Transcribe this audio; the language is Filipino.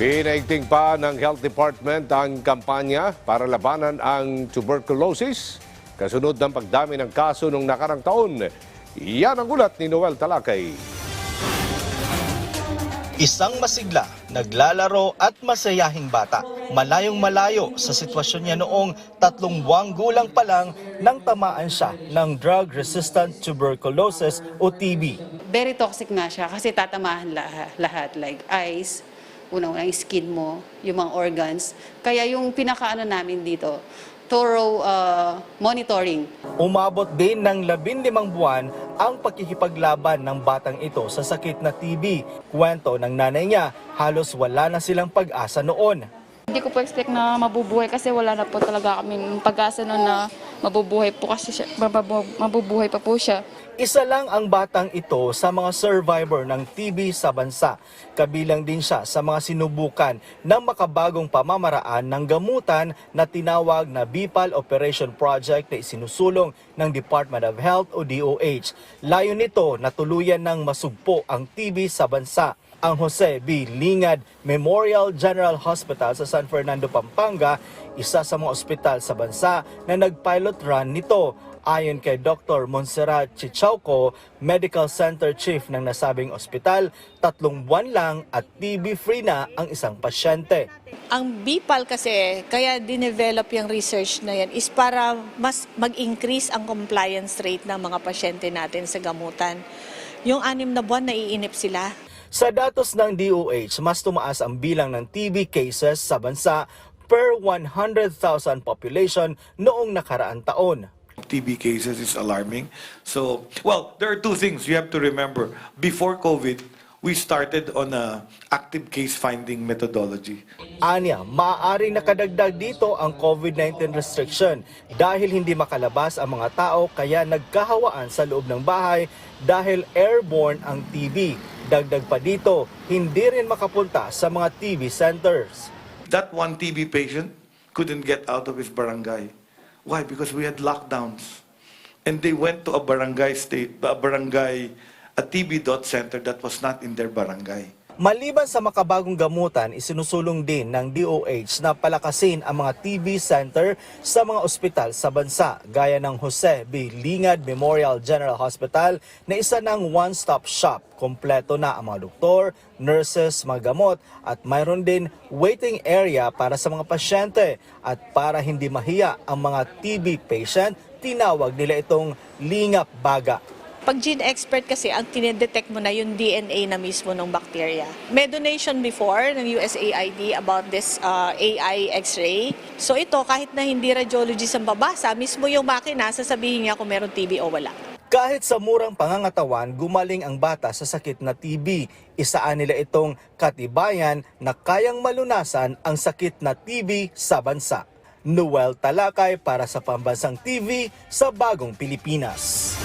Pinaigting pa ng Health Department ang kampanya para labanan ang tuberculosis kasunod ng pagdami ng kaso nung nakarang taon. Yan ang ulat ni Noel Talakay. Isang masigla, naglalaro at masayahing bata. Malayong malayo sa sitwasyon niya noong tatlong buwang gulang pa lang nang tamaan siya ng drug-resistant tuberculosis o TB. very toxic nga siya kasi tatamahan lahat, lahat like eyes, unang-unang yung skin mo, yung mga organs. Kaya yung pinakaano namin dito, thorough uh, monitoring. Umabot din ng 15 buwan ang pakikipaglaban ng batang ito sa sakit na TB. Kwento ng nanay niya, halos wala na silang pag-asa noon. Hindi ko po expect na mabubuhay kasi wala na po talaga kaming pag-asa noon na mabubuhay po kasi siya, mabubuhay pa po siya. Isa lang ang batang ito sa mga survivor ng TB sa bansa. Kabilang din siya sa mga sinubukan ng makabagong pamamaraan ng gamutan na tinawag na BIPAL Operation Project na isinusulong ng Department of Health o DOH. Layo nito na tuluyan ng masugpo ang TB sa bansa ang Jose B. Lingad Memorial General Hospital sa San Fernando, Pampanga, isa sa mga ospital sa bansa na nag-pilot run nito. Ayon kay Dr. Montserrat Chichauco, Medical Center Chief ng nasabing ospital, tatlong buwan lang at TB-free na ang isang pasyente. Ang BIPAL kasi, kaya dinevelop yung research na yan, is para mas mag-increase ang compliance rate ng mga pasyente natin sa gamutan. Yung anim na buwan, naiinip sila. Sa datos ng DOH, mas tumaas ang bilang ng TB cases sa bansa per 100,000 population noong nakaraang taon. TB cases is alarming. So, well, there are two things you have to remember. Before COVID, we started on a active case finding methodology. Anya, maaaring nakadagdag dito ang COVID-19 restriction dahil hindi makalabas ang mga tao kaya nagkahawaan sa loob ng bahay dahil airborne ang TB. Dagdag pa dito, hindi rin makapunta sa mga TB centers. That one TB patient couldn't get out of his barangay. Why? Because we had lockdowns. And they went to a barangay state, a barangay, a TB dot center that was not in their barangay. Maliban sa makabagong gamutan, isinusulong din ng DOH na palakasin ang mga TB center sa mga ospital sa bansa gaya ng Jose B. Lingad Memorial General Hospital na isa ng one-stop shop. Kompleto na ang mga doktor, nurses, mga gamot at mayroon din waiting area para sa mga pasyente at para hindi mahiya ang mga TB patient, tinawag nila itong lingap baga. Pag gene expert kasi, ang tinedetect mo na yung DNA na mismo ng bacteria. May donation before ng USAID about this uh, AI X-ray. So ito, kahit na hindi radiologist ang babasa, mismo yung makina, sasabihin niya kung meron TB o wala. Kahit sa murang pangangatawan, gumaling ang bata sa sakit na TB. Isaan nila itong katibayan na kayang malunasan ang sakit na TB sa bansa. Noel Talakay para sa Pambansang TV sa Bagong Pilipinas.